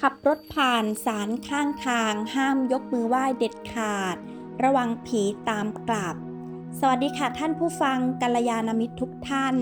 ขับรถผ่านสารข้างทางห้ามยกมือไหว้เด็ดขาด ระวังผีตามกลับ สวัสดีค่ะท่านผู้ฟังกัลยาณมิตรทุกท่าน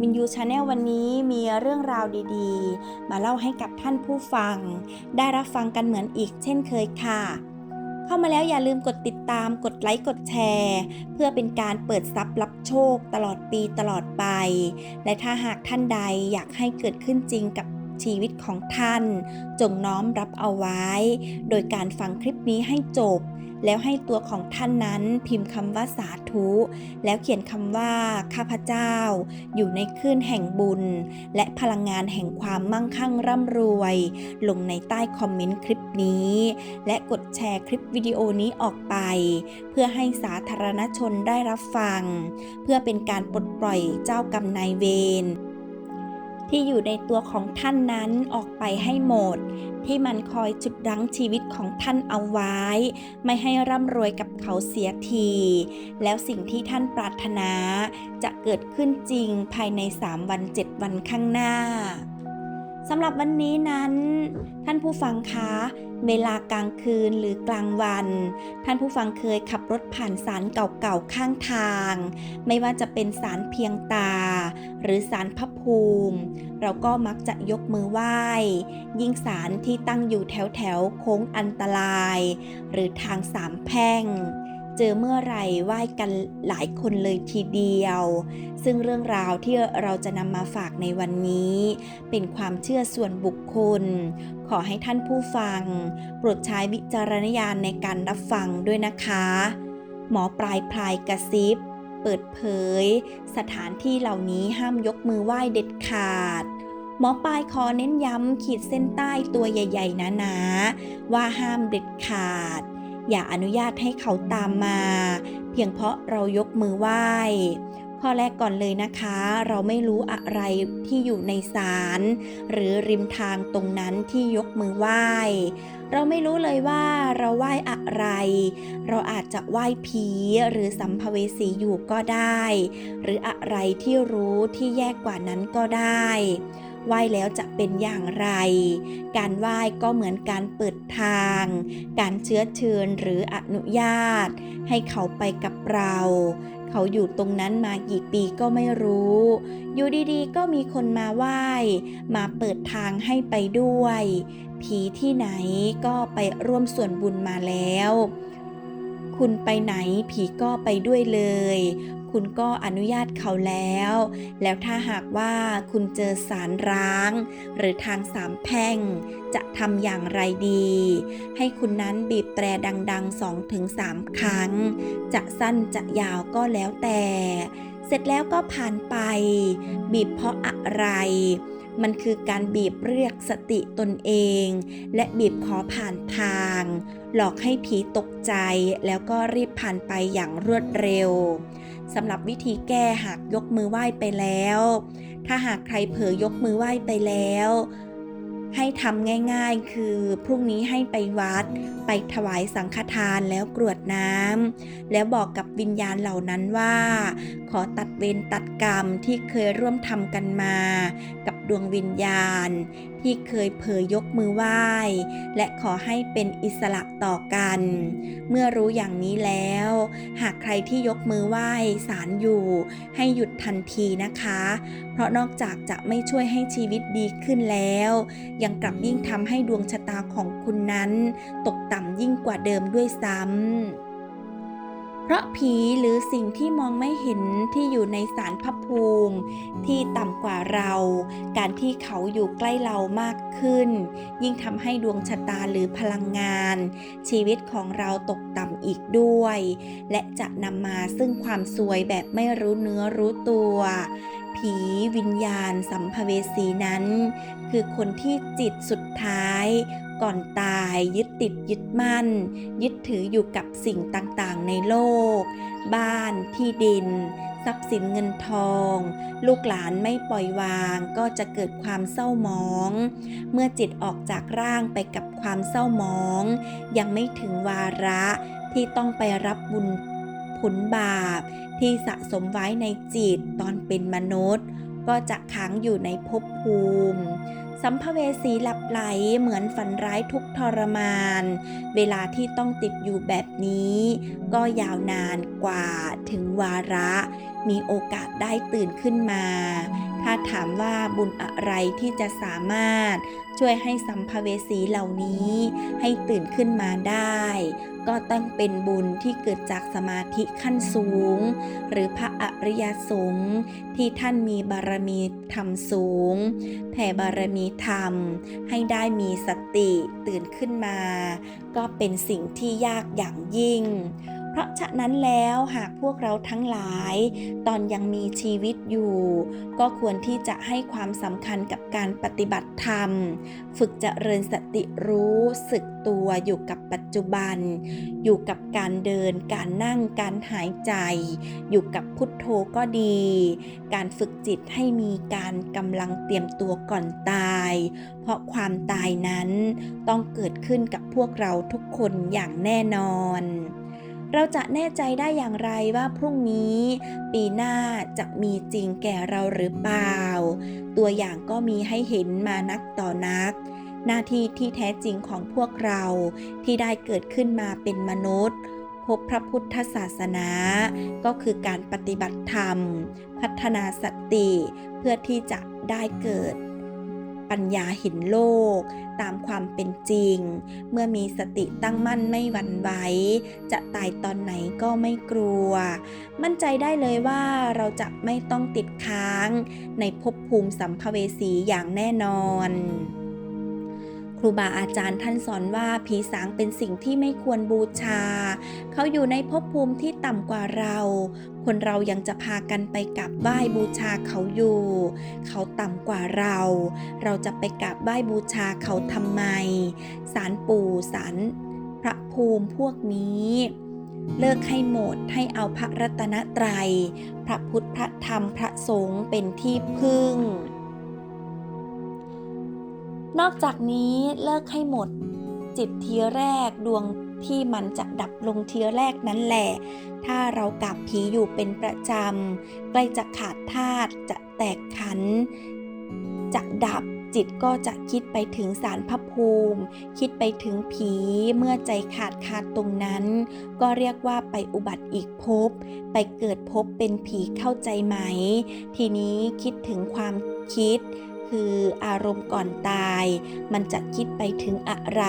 มินยูชาแนลวันนี้มีเรื่องราวดีๆ มาเล่าให้กับท่านผู้ฟัง ได้รับฟังกันเหมือนอีกเช่นเคยค่ะ เข้ามาแล้วอย่าลืมกดติดตามกดไลค์กดแชร์ เพื่อเป็นการเปิดทรัพย์รับโชคตลอดปีตลอดไป และถ้าหากท่านใดอยากให้เกิดขึ้นจริงกับ ชีวิตของท่าน จงน้อมรับเอาไว้ โดยการฟังคลิปนี้ให้จบ แล้วให้ตัวของท่านนั้นพิมพ์คำว่าสาธุ แล้วเขียนคำว่าข้าพเจ้า อยู่ในคลื่นแห่งบุญ และพลังงานแห่งความมั่งคั่งร่ำรวย ลงในใต้คอมเมนต์คลิปนี้ และกดแชร์คลิปวิดีโอนี้ออกไป เพื่อให้สาธารณชนได้รับฟัง เพื่อเป็นการปลดปล่อยเจ้ากรรมนายเวร ที่อยู่ในตัวของท่านนั้นออกไปให้หมด ที่มันคอยจุดรั้งชีวิตของท่านเอาไว้ ไม่ให้ร่ำรวยกับเขาเสียที แล้วสิ่งที่ท่านปรารถนา จะเกิดขึ้นจริงภายใน 3 วัน 7 วันข้างหน้าสำหรับวันนี้นั้น ท่านผู้ฟังคะ เวลากลางคืนหรือกลางวัน ท่านผู้ฟังเคยขับรถผ่านสารเก่าๆข้างทาง ไม่ว่าจะเป็นสารเพียงตา หรือสารพระภูมิ เราก็มักจะยกมือไหว้ ยิ่งสารที่ตั้งอยู่แถวแถวๆโค้งอันตราย หรือทางสามแพร่ง เจอเมื่อไรไหว้กันหลายคนเลยทีเดียว ซึ่งเรื่องราวที่เราจะนำมาฝากในวันนี้ เป็นความเชื่อส่วนบุคคล ขอให้ท่านผู้ฟัง โปรดใช้วิจารณญาณในการรับฟังด้วยนะคะ หมอปลายพลายกระซิบ เปิดเผย สถานที่เหล่านี้ห้ามยกมือไหว้เด็ดขาดหมอปลายขอเน้นย้ำขีดเส้นใต้ตัวใหญ่ ๆหนาๆว่าห้ามเด็ดขาด อย่าอนุญาตให้เขาตามมา เพียงเพราะเรายกมือไหว้ ข้อแรกก่อนเลยนะคะ เราไม่รู้อะไรที่อยู่ในศาลหรือริมทางตรงนั้นที่ยกมือไหว้ เราไม่รู้เลยว่าเราไหว้อะไร เราอาจจะไหว้ผีหรือสัมภเวสีอยู่ก็ได้ หรืออะไรที่รู้ที่แย่กว่านั้นก็ได้ ไหว้แล้วจะเป็นอย่างไร การไหว้ก็เหมือนการเปิดทาง การเชื้อเชิญหรืออนุญาต ให้เขาไปกับเรา เขาอยู่ตรงนั้นมากี่ปีก็ไม่รู้ อยู่ดีๆ ก็มีคนมาไหว้ มาเปิดทางให้ไปด้วย ผีที่ไหนก็ไปร่วมส่วนบุญมาแล้วคุณไปไหนผีก็ไปด้วยเลย คุณก็อนุญาตเขาแล้ว แล้วถ้าหากว่าคุณเจอสารร้าง หรือทางสามแพ่ง จะทำอย่างไรดี ให้คุณนั้นบีบแตรดังๆ2-3ครั้ง จะสั้นจะยาวก็แล้วแต่ เสร็จแล้วก็ผ่านไป บีบเพราะอะไร มันคือการบีบเรียกสติตนเอง และบีบขอผ่านทาง หลอกให้ผีตกใจแล้วก็รีบผ่านไปอย่างรวดเร็วสำหรับวิธีแก้หากยกมือไหว้ไปแล้ว ถ้าหากใครเผลอยกมือไหว้ไปแล้ว ให้ทำง่ายๆ คือพรุ่งนี้ให้ไปวัด ไปถวายสังฆทานแล้วกรวดน้ำแล้วบอกกับวิญญาณเหล่านั้นว่า ขอตัดเวรตัดกรรมที่เคยร่วมทำกันมา กับ ดวงวิญญาณ ที่เคยเผยยกมือไหว้ และขอให้เป็นอิสระต่อกัน เมื่อรู้อย่างนี้แล้ว หากใครที่ยกมือไหว้สารอยู่ ให้หยุดทันทีนะคะ เพราะนอกจากจะไม่ช่วยให้ชีวิตดีขึ้นแล้ว ยังกลับยิ่งทำให้ดวงชะตาของคุณนั้น ตกต่ำยิ่งกว่าเดิมด้วยซ้ำ เพราะผีหรือสิ่งที่มองไม่เห็นที่อยู่ในสารพระภูมิ ที่ต่ำกว่าเรา การที่เขาอยู่ใกล้เรามากขึ้น ยิ่งทำให้ดวงชะตาหรือพลังงาน ชีวิตของเราตกต่ำอีกด้วย และจะนำมาซึ่งความซวยแบบไม่รู้เนื้อรู้ตัว ผีวิญญาณสัมภเวสีนั้น คือคนที่จิตสุดท้าย ก่อนตายยึดติดยึดมั่น ยึดถืออยู่กับสิ่งต่างๆ ในโลก บ้านที่ดิน ทรัพย์สินเงินทอง ลูกหลานไม่ปล่อยวางก็จะเกิดความเศร้าหมอง เมื่อจิตออกจากร่างไปกับความเศร้าหมอง ยังไม่ถึงวาระที่ต้องไปรับบุญผลบาปที่สะสมไว้ในจิตตอนเป็นมนุษย์ ก็จะค้างอยู่ในภพภูมิ สัมภเวสีหลับไหลเหมือนฝันร้ายทุกทรมาน เวลาที่ต้องติดอยู่แบบนี้ ก็ยาวนานกว่าถึงวาระ มีโอกาสได้ตื่นขึ้นมา ถ้าถามว่าบุญอะไรที่จะสามารถช่วยให้สัมภเวสีเหล่านี้ให้ตื่นขึ้นมาได้ ก็ต้องเป็นบุญที่เกิดจากสมาธิขั้นสูง หรือพระอริยสงฆ์ที่ท่านมีบารมีธรรมสูง แผ่บารมีธรรม ให้ได้มีสติตื่นขึ้นมา ก็เป็นสิ่งที่ยากอย่างยิ่ง เพราะฉะนั้นแล้วหากพวกเราทั้งหลาย ตอนยังมีชีวิตอยู่ ก็ควรที่จะให้ความสำคัญกับการปฏิบัติธรรม ฝึกเจริญสติรู้สึกตัวอยู่กับปัจจุบัน อยู่กับการเดิน การนั่งการหายใจ อยู่กับพุทโธก็ดี การฝึกจิตให้มีการกำลังเตรียมตัวก่อนตาย เพราะความตายนั้นต้องเกิดขึ้นกับพวกเราทุกคนอย่างแน่นอน เราจะแน่ใจได้อย่างไรว่าพรุ่งนี้ ปีหน้าจะมีจริงแก่เราหรือเปล่า ตัวอย่างก็มีให้เห็นมานักต่อนัก หน้าที่ที่แท้จริงของพวกเราที่ได้เกิดขึ้นมาเป็นมนุษย์พบพระพุทธศาสนา ก็คือการปฏิบัติธรรม พัฒนาสติ เพื่อที่จะได้เกิด ปัญญาเห็นโลก ตามความเป็นจริง เมื่อมีสติตั้งมั่นไม่หวั่นไหวจะตายตอนไหนก็ไม่กลัว มั่นใจได้เลยว่าเราจะไม่ต้องติดค้าง ในภพภูมิสัมภเวสีอย่างแน่นอน รูบาอาจารย์ท่านสอนว่าผีสางเป็นสิ่งที่ไม่ควรบูชา เขาอยู่ในภพภูมิที่ต่ำกว่าเรา คนเรายังจะพากันไปกราบไหว้บูชาเขาอยู่ เขาต่ำกว่าเรา เราจะไปกราบไหว้บูชาเขาทำไม สารปู่สารพระภูมิพวกนี้เลิกให้หมดให้เอาพระรัตนตรัย พระพุทธพระธรรมพระสงฆ์เป็นที่พึ่ง นอกจากนี้เลิกให้หมด จิตทีแรกดวงที่มันจะดับลงทีแรกนั้นแหละ ถ้าเรากับผีอยู่เป็นประจำ ใกล้จะขาดธาตุจะแตกขัน จะดับจิตก็จะคิดไปถึงสารพระภูมิ คิดไปถึงผีเมื่อใจขาดขาดตรงนั้น ก็เรียกว่าไปอุบัติอีกภพไปเกิดภพเป็นผีเข้าใจไหม ทีนี้คิดถึงความคิด คืออารมณ์ก่อนตาย มันจะคิดไปถึงอะไร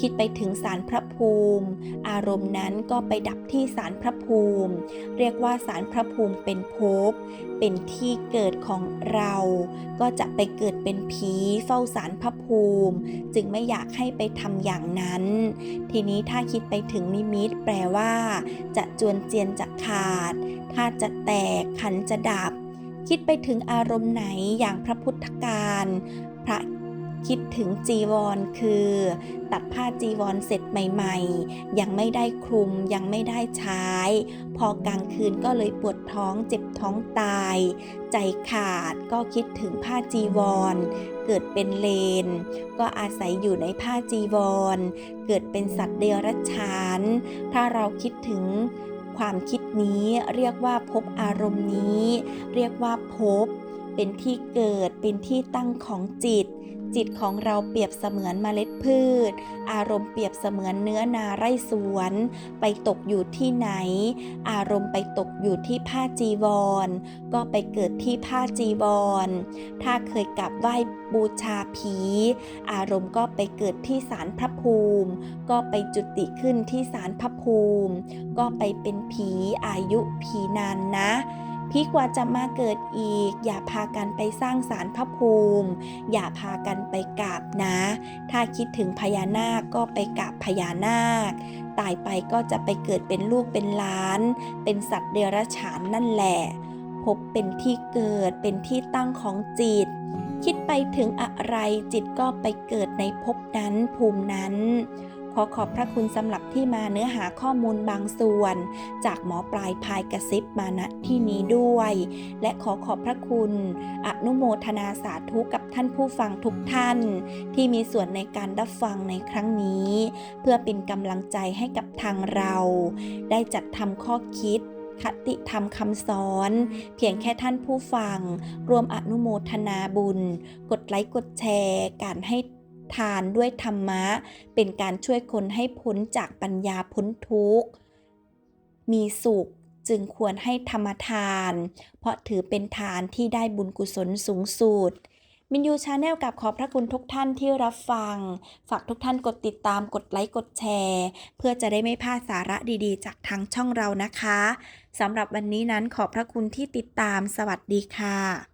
คิดไปถึงสารพระภูมิ อารมณ์นั้นก็ไปดับที่สารพระภูมิ เรียกว่าสารพระภูมิเป็นภพ เป็นที่เกิดของเรา ก็จะไปเกิดเป็นผีเฝ้าสารพระภูมิ จึงไม่อยากให้ไปทำอย่างนั้น ทีนี้ถ้าคิดไปถึงนิมิตแปลว่า จะจวนเจียนจะขาดถ้าจะแตกขันจะดับ คิดไปถึงอารมณ์ไหนอย่างพระพุทธการพระคิดถึงจีวรคือ ตัดผ้าจีวรเสร็จใหม่ ๆ ยังไม่ได้คลุมยังไม่ได้ใช้ พอกลางคืนก็เลยปวดท้องเจ็บท้องตาย ใจขาดก็คิดถึงผ้าจีวร เกิดเป็นเลน ก็อาศัยอยู่ในผ้าจีวร เกิดเป็นสัตว์เดรัจฉาน ถ้าเราคิดถึง ความคิดนี้เรียกว่าพบอารมณ์นี้ เรียกว่าพบ เป็นที่เกิดเป็นที่ตั้งของจิต จิตของเราเปรียบเสมือนเมล็ดพืช อารมณ์เปรียบเสมือนเนื้อนาไร่สวน ไปตกอยู่ที่ไหน อารมณ์ไปตกอยู่ที่ผ้าจีวร ก็ไปเกิดที่ผ้าจีวร ถ้าเคยกราบไหว้บูชาผี อารมณ์ก็ไปเกิดที่ศาลพระภูมิ ก็ไปจุติขึ้นที่ศาลพระภูมิ ก็ไปเป็นผีอายุผีนานนะ พี่กว่าจะมาเกิดอีก อย่าพากันไปสร้างศาลพระภูมิ อย่าพากันไปกราบนะ ถ้าคิดถึงพญานาคก็ไปกราบพญานาค ตายไปก็จะไปเกิดเป็นลูกเป็นหล้าน เป็นสัตว์เดรัจฉานนั่นแหละพบเป็นที่เกิดเป็นที่ตั้งของจิต คิดไปถึงอะไรจิตก็ไปเกิดในภพนั้นภูมินั้น ขอขอบพระคุณสำหรับที่มาเนื้อหาข้อมูลบางส่วน จากหมอปลายพายกระซิบมาณที่นี้ด้วย และขอขอบพระคุณ อนุโมทนาสาธุกับท่านผู้ฟังทุกท่าน ที่มีส่วนในการรับฟังในครั้งนี้ เพื่อเป็นกำลังใจให้กับทางเรา ได้จัดทำข้อคิดคติธรรมคำสอน เพียงแค่ท่านผู้ฟัง รวมอนุโมทนาบุญ กดไลค์กดแชร์ การให้ ทานด้วยธรรมะ เป็นการช่วยคนให้พ้นจากปัญญาพ้นทุกข์ มีสุขจึงควรให้ธรรมทาน เพราะถือเป็นทานที่ได้บุญกุศลสูงสุดมินยูชาแนลกับขอบพระคุณทุกท่านที่รับฟัง ฝากทุกท่านกดติดตามกดไลค์กดแชร์ เพื่อจะได้ไม่พลาดสาระดีๆ จากทางช่องเรานะคะสำหรับวันนี้นั้นขอบพระคุณที่ติดตามสวัสดีค่ะ